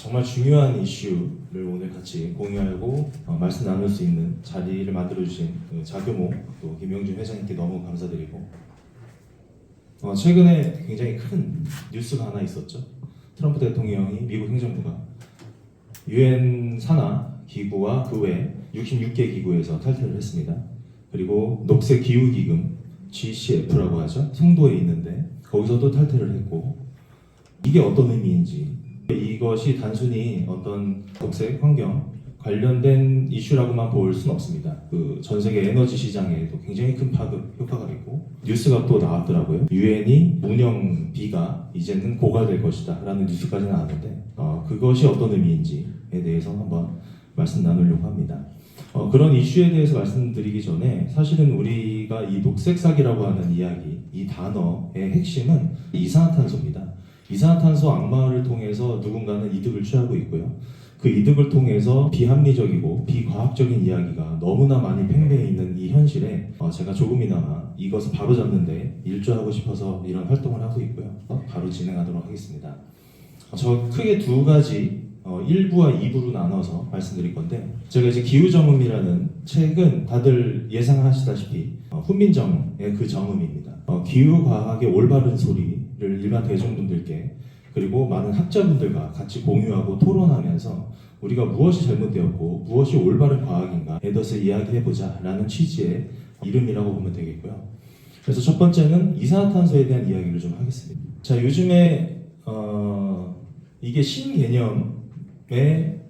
정말 중요한 이슈를 오늘 같이 공유하고 어, 말씀 나눌 수 있는 자리를 만들어 주신 그 자교모 또 김영준 회장님께 너무 감사드리고 어, 최근에 굉장히 큰 뉴스가 하나 있었죠. 트럼프 대통령이 미국 행정부가 유엔 산하 기구와 그 외 66개 기구에서 탈퇴를 했습니다. 그리고 녹색 기후 기금 GCF라고 하죠. 송도에 있는데 거기서도 탈퇴를 했고 이게 어떤 의미인지 이것이 단순히 어떤 녹색 환경 관련된 이슈라고만 볼 수는 없습니다. 그 전 세계 에너지 시장에도 굉장히 큰 파급 효과가 있고 뉴스가 또 나왔더라고요. 유엔이 운영비가 이제는 고갈될 것이다라는 뉴스까지 나왔는데 어, 그것이 어떤 의미인지에 대해서 한번 말씀 나누려고 합니다. 어, 그런 이슈에 대해서 말씀드리기 전에 사실은 우리가 이 녹색 사기라고 하는 이야기, 이 단어의 핵심은 이산화탄소입니다. 이산화탄소 악마를 통해서 누군가는 이득을 취하고 있고요. 그 이득을 통해서 비합리적이고 비과학적인 이야기가 너무나 많이 팽배해 있는 이 현실에 어, 제가 조금이나마 이것을 바로잡는데 일조하고 싶어서 이런 활동을 하고 있고요. 어, 바로 진행하도록 하겠습니다. 어, 저 크게 두 가지 어, 1부와 2부로 나눠서 말씀드릴 건데 제가 이제 기후정음이라는 책은 다들 예상하시다시피 어, 훈민정의 그 정음입니다. 어, 기후과학의 올바른 소리를 일반 대중분들께 그리고 많은 학자분들과 같이 공유하고 토론하면서 우리가 무엇이 잘못되었고 무엇이 올바른 과학인가에 대해서 이야기해보자 라는 취지의 이름이라고 보면 되겠고요. 그래서 첫 번째는 이산화탄소에 대한 이야기를 좀 하겠습니다. 자 요즘에 어, 이게 신개념의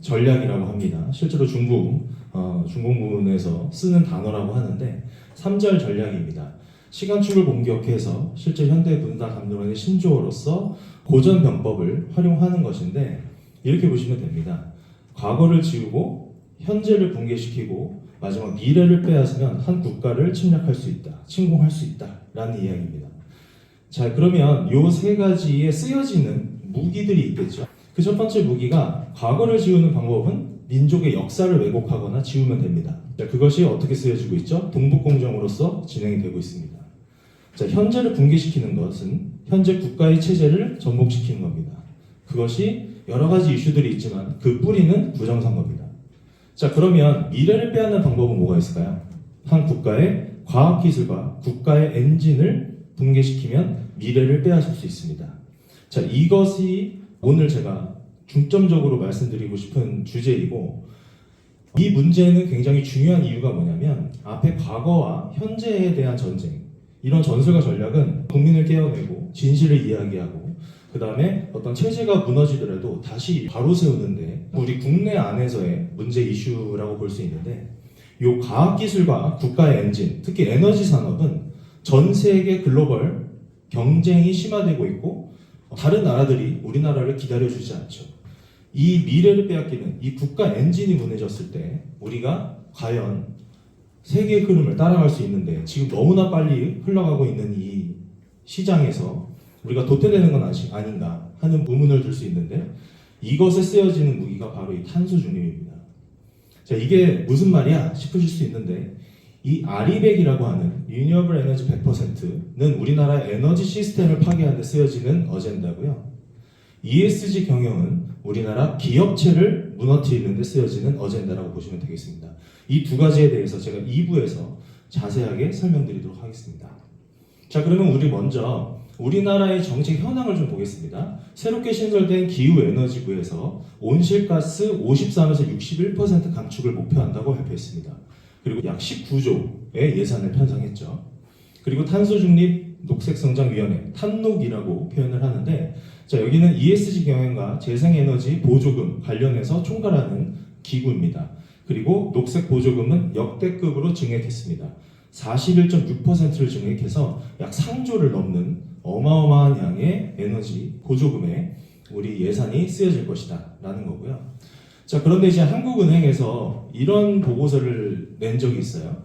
전략이라고 합니다. 실제로 중국 어, 중공군에서 쓰는 단어라고 하는데 3절 전략입니다. 시간축을 공격해서 실제 현대 분다 감독원의 신조어로서 고전 병법을 활용하는 것인데 이렇게 보시면 됩니다. 과거를 지우고 현재를 붕괴시키고 마지막 미래를 빼앗으면 한 국가를 침략할 수 있다, 침공할 수 있다라는 이야기입니다. 자 그러면 요 세 가지에 쓰여지는 무기들이 있겠죠. 그 첫 번째 무기가 과거를 지우는 방법은 민족의 역사를 왜곡하거나 지우면 됩니다. 자, 그것이 어떻게 쓰여지고 있죠? 동북공정으로서 진행이 되고 있습니다. 자, 현재를 붕괴시키는 것은 현재 국가의 체제를 전복시키는 겁니다. 그것이 여러 가지 이슈들이 있지만 그 뿌리는 부정선거입니다. 자, 그러면 미래를 빼앗는 방법은 뭐가 있을까요? 한 국가의 과학기술과 국가의 엔진을 붕괴시키면 미래를 빼앗을 수 있습니다. 자, 이것이 오늘 제가 중점적으로 말씀드리고 싶은 주제이고 이 문제는 굉장히 중요한 이유가 뭐냐면 앞에 과거와 현재에 대한 전쟁 이런 전술과 전략은 국민을 깨어내고 진실을 이야기하고 그 다음에 어떤 체제가 무너지더라도 다시 바로 세우는데 우리 국내 안에서의 문제 이슈라고 볼 수 있는데 이 과학기술과 국가의 엔진 특히 에너지 산업은 전 세계 글로벌 경쟁이 심화되고 있고 다른 나라들이 우리나라를 기다려주지 않죠. 이 미래를 빼앗기는 이 국가 엔진이 무너졌을 때 우리가 과연 세계의 흐름을 따라갈 수 있는데 지금 너무나 빨리 흘러가고 있는 이 시장에서 우리가 도태되는 건 아시- 아닌가 하는 의문을 들 수 있는데 이것에 쓰여지는 무기가 바로 이 탄소 중립입니다. 자 이게 무슨 말이야 싶으실 수 있는데 이 아리백이라고 하는 리뉴어블 에너지 100%는 우리나라의 에너지 시스템을 파괴하는 데 쓰여지는 어젠다고요. ESG 경영은 우리나라 기업체를 무너뜨리는 데 쓰여지는 어젠다라고 보시면 되겠습니다. 이 두 가지에 대해서 제가 2부에서 자세하게 설명드리도록 하겠습니다. 자, 그러면 우리 먼저 우리나라의 정책 현황을 좀 보겠습니다. 새롭게 신설된 기후에너지부에서 온실가스 53에서 61% 감축을 목표한다고 발표했습니다. 그리고 약 19조의 예산을 편성했죠. 그리고 탄소 중립 녹색성장위원회, 탄녹이라고 표현을 하는데 자, 여기는 ESG 경영과 재생에너지 보조금 관련해서 총괄하는 기구입니다. 그리고 녹색 보조금은 역대급으로 증액했습니다. 41.6%를 증액해서 약 3조를 넘는 어마어마한 양의 에너지 보조금에 우리 예산이 쓰여질 것이다 라는 거고요. 자, 그런데 이제 한국은행에서 이런 보고서를 낸 적이 있어요.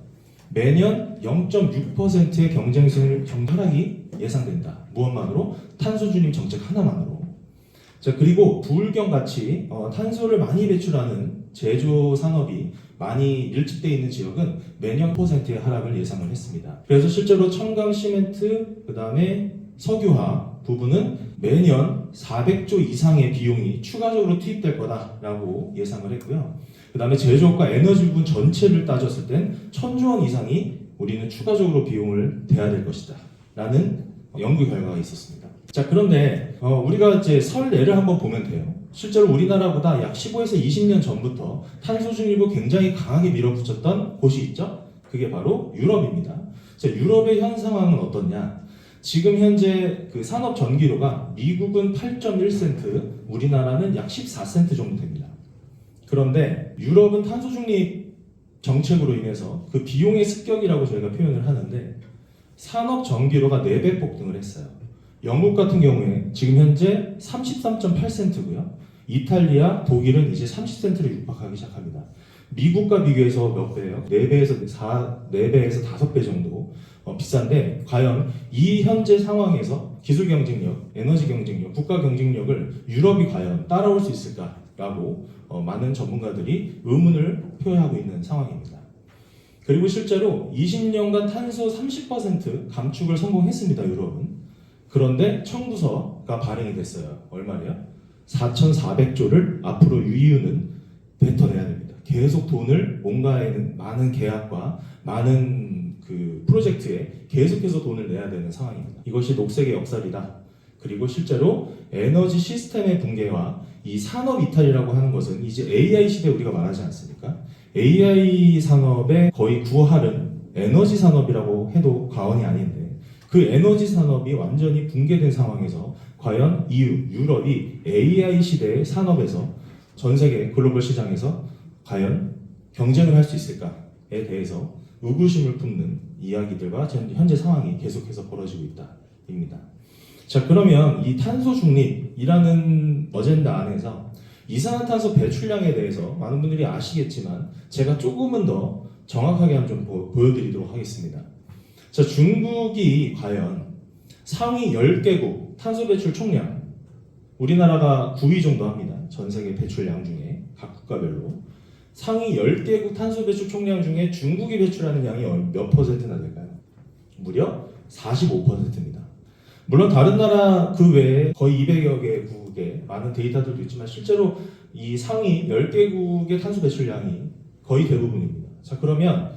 매년 0.6%의 경쟁性하락이 예상된다. 무엇만으로? 탄소 중립 정책 하나만으로. 자, 그리고 부울경 같이 어, 탄소를 많이 배출하는 제조 산업이 많이 밀집되어 있는 지역은 매년 퍼센트의 하락을 예상을 했습니다. 그래서 실제로 첨강 시멘트, 그 다음에 석유화 부분은 매년 400조 이상의 비용이 추가적으로 투입될 거다라고 예상을 했고요. 그 다음에 제조업과 에너지 부분 전체를 따졌을 땐 천조 원 이상이 우리는 추가적으로 비용을 대야 될 것이다. 라는 연구 결과가 있었습니다. 자, 그런데 어, 우리가 이제 설례를 한번 보면 돼요. 실제로 우리나라보다 약 15에서 20년 전부터 탄소 중립을 굉장히 강하게 밀어붙였던 곳이 있죠. 그게 바로 유럽입니다. 자, 유럽의 현 상황은 어떻냐? 지금 현재 그 산업 전기료가 미국은 8.1센트, 우리나라는 약 14센트 정도 됩니다. 그런데 유럽은 탄소 중립 정책으로 인해서 그 비용의 습격이라고 저희가 표현을 하는데 산업 전기료가 4배 폭등을 했어요. 영국 같은 경우에 지금 현재 33.8센트고요. 이탈리아, 독일은 이제 30센트를 육박하기 시작합니다. 미국과 비교해서 몇 배예요? 4배에서 4, 4배에서 5배 정도 어, 비싼데 과연 이 현재 상황에서 기술 경쟁력, 에너지 경쟁력, 국가 경쟁력을 유럽이 과연 따라올 수 있을까라고 어, 많은 전문가들이 의문을 표하고 있는 상황입니다. 그리고 실제로 20년간 탄소 30% 감축을 성공했습니다. 유럽은. 그런데 청구서가 발행이 됐어요. 얼마래요? 4,400조를 앞으로 유이유는 뱉어내야 됩니다. 계속 돈을 뭔가에는 많은 계약과 많은 그 프로젝트에 계속해서 돈을 내야 되는 상황입니다. 이것이 녹색의 역설이다. 그리고 실제로 에너지 시스템의 붕괴와 이 산업 이탈이라고 하는 것은 이제 AI 시대 에 우리가 말하지 않습니까? AI 산업의 거의 구할은 에너지 산업이라고 해도 과언이 아닌데 그 에너지 산업이 완전히 붕괴된 상황에서 과연 EU, 유럽이 AI 시대의 산업에서 전 세계 글로벌 시장에서 과연 경쟁을 할 수 있을까에 대해서 의구심을 품는 이야기들과 전- 현재 상황이 계속해서 벌어지고 있다입니다. 자 그러면 이 탄소 중립이라는 어젠다 안에서 이산화탄소 배출량에 대해서 많은 분들이 아시겠지만 제가 조금은 더 정확하게 한번 좀 보, 보여드리도록 하겠습니다. 자 중국이 과연 상위 10개국 탄소 배출 총량 우리나라가 9위 정도 합니다. 전 세계 배출량 중에 각 국가별로 상위 10개국 탄소 배출 총량 중에 중국이 배출하는 양이 얼- 몇 퍼센트나 될까요? 무려 45%입니다. 물론 다른 나라 그 외에 거의 200여 개국의 많은 데이터들도 있지만 실제로 이 상위 10개국의 탄소 배출량이 거의 대부분입니다. 자 그러면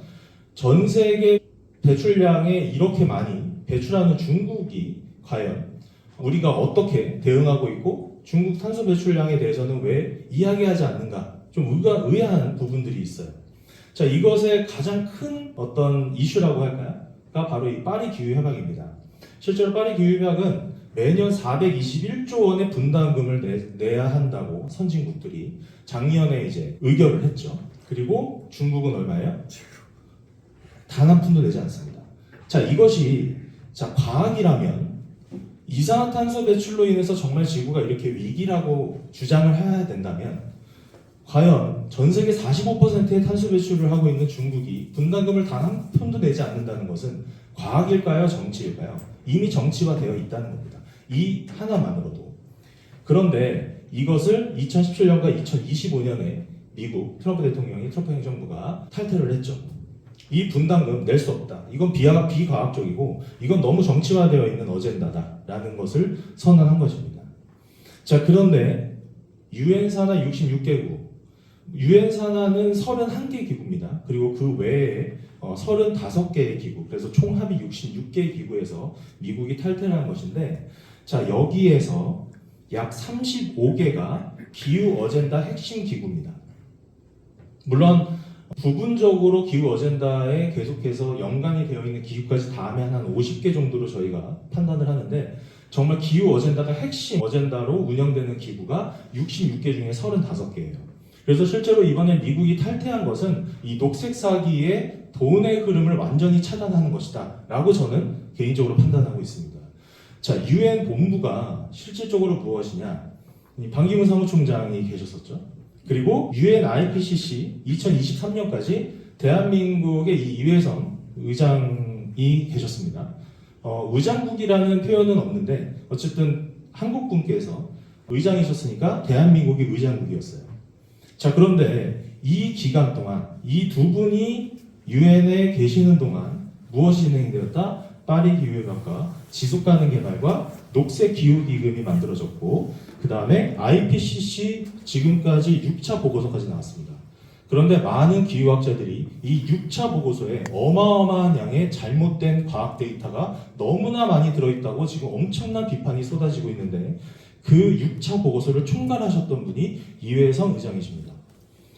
전 세계 배출량에 이렇게 많이 배출하는 중국이 과연 우리가 어떻게 대응하고 있고 중국 탄소 배출량에 대해서는 왜 이야기하지 않는가 좀 의아한 부분들이 있어요. 자 이것의 가장 큰 어떤 이슈라고 할까요? 가 바로 이 파리 기후 협약입니다. 실제로 파리 기후 협약은 매년 421조 원의 분담금을 내, 내야 한다고 선진국들이 작년에 이제 의결을 했죠. 그리고 중국은 얼마예요? 단 한 푼도 내지 않습니다. 자 이것이 자 과학이라면 이산화탄소 배출로 인해서 정말 지구가 이렇게 위기라고 주장을 해야 된다면 과연 전 세계 45%의 탄소 배출을 하고 있는 중국이 분담금을 단 한 푼도 내지 않는다는 것은 과학일까요, 정치일까요? 이미 정치화되어 있다는 겁니다. 이 하나만으로도. 그런데 이것을 2017년과 2025년에 미국 트럼프 대통령이 트럼프 행정부가 탈퇴를 했죠. 이 분담금 낼 수 없다. 이건 비하, 비과학적이고 이건 너무 정치화되어 있는 어젠다다라는 것을 선언한 것입니다. 자 그런데 유엔 산하 66개국, 유엔 산하는 31개 기구입니다. 그리고 그 외에 어, 35개의 기구, 그래서 총 합이 66개의 기구에서 미국이 탈퇴를 한 것인데, 자 여기에서 약 35개가 기후 어젠다 핵심 기구입니다. 물론 부분적으로 기후 어젠다에 계속해서 연관이 되어 있는 기구까지 다 하면 한 50개 정도로 저희가 판단을 하는데 정말 기후 어젠다가 핵심 어젠다로 운영되는 기구가 66개 중에 35개예요. 그래서 실제로 이번에 미국이 탈퇴한 것은 이 녹색 사기의 돈의 흐름을 완전히 차단하는 것이다 라고 저는 개인적으로 판단하고 있습니다. 자, 유엔 본부가 실질적으로 무엇이냐? 이 반기문 사무총장이 계셨었죠. 그리고 UN IPCC 2023년까지 대한민국의 이 이회성 의장이 계셨습니다. 어, 의장국이라는 표현은 없는데 어쨌든 한국 분께서 의장이셨으니까 대한민국이 의장국이었어요. 자 그런데 이 기간 동안 이 두 분이 유엔에 계시는 동안 무엇이 진행되었다? 파리 기후협약과 지속 가능 개발과 녹색 기후 기금이 만들어졌고 그 다음에 IPCC 지금까지 6차 보고서까지 나왔습니다. 그런데 많은 기후학자들이 이 6차 보고서에 어마어마한 양의 잘못된 과학 데이터가 너무나 많이 들어있다고 지금 엄청난 비판이 쏟아지고 있는데 그 6차 보고서를 총괄하셨던 분이 이회성 의장이십니다.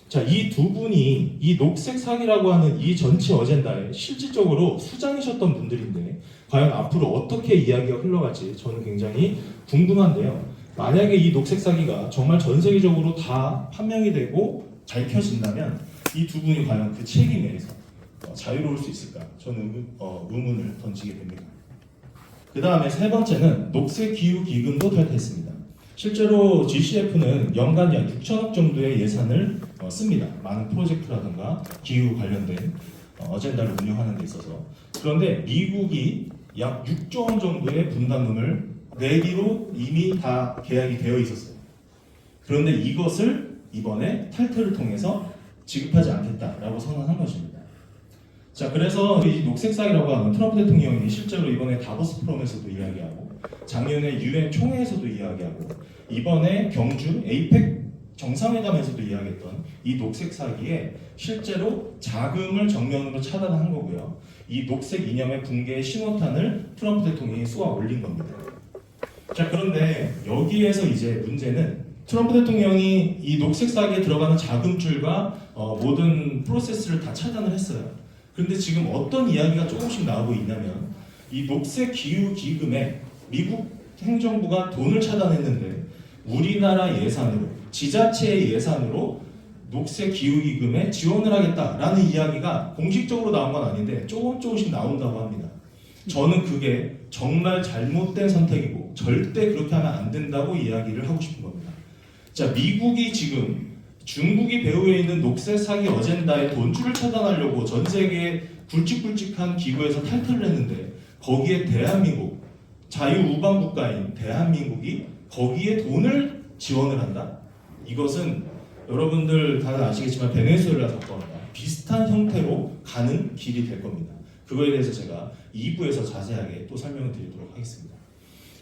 자, 이 두 분이 이 녹색 사기라고 하는 이 전체 어젠다에 실질적으로 수장이셨던 분들인데 과연 앞으로 어떻게 이야기가 흘러갈지 저는 굉장히 궁금한데요. 만약에 이 녹색 사기가 정말 전 세계적으로 다 판명이 되고 밝혀진다면 이 두 분이 과연 그 책임에서 어, 자유로울 수 있을까? 저는 의- 어, 의문을 던지게 됩니다. 그 다음에 세 번째는 녹색 기후 기금도 탈퇴했습니다. 실제로 GCF는 연간 약 6천억 정도의 예산을 어, 씁니다. 많은 프로젝트라든가 기후 관련된 어, 어젠다를 운영하는 데 있어서 그런데 미국이 약 6조 원 정도의 분담금을 내기로 이미 다 계약이 되어 있었어요. 그런데 이것을 이번에 탈퇴를 통해서 지급하지 않겠다라고 선언한 것입니다. 자, 그래서 이 녹색 사기라고 하는 트럼프 대통령이 실제로 이번에 다보스 포럼에서도 이야기하고 작년에 유엔 총회에서도 이야기하고 이번에 경주 에이펙 정상회담에서도 이야기했던 이 녹색 사기에 실제로 자금을 정면으로 차단한 거고요. 이 녹색 이념의 붕괴의 신호탄을 트럼프 대통령이 쏘아 올린 겁니다. 자, 그런데 여기에서 이제 문제는 트럼프 대통령이 이 녹색 사기에 들어가는 자금줄과 어, 모든 프로세스를 다 차단을 했어요. 그런데 지금 어떤 이야기가 조금씩 나오고 있냐면 이 녹색 기후 기금에 미국 행정부가 돈을 차단했는데 우리나라 예산으로 지자체의 예산으로 녹색 기후 기금에 지원을 하겠다라는 이야기가 공식적으로 나온 건 아닌데 조금 조금씩 나온다고 합니다. 저는 그게 정말 잘못된 선택이고 절대 그렇게 하면 안 된다고 이야기를 하고 싶은 겁니다. 자, 미국이 지금 중국이 배후에 있는 녹색 사기 어젠다의 돈줄을 차단하려고 전 세계 굵직굵직한 기구에서 탈퇴를 했는데 거기에 대한민국 자유우방 국가인 대한민국이 거기에 돈을 지원을 한다. 이것은 여러분들 다들 아시겠지만 베네수엘라 사건과 비슷한 형태로 가는 길이 될 겁니다. 그거에 대해서 제가 2부에서 자세하게 또 설명을 드리도록 하겠습니다.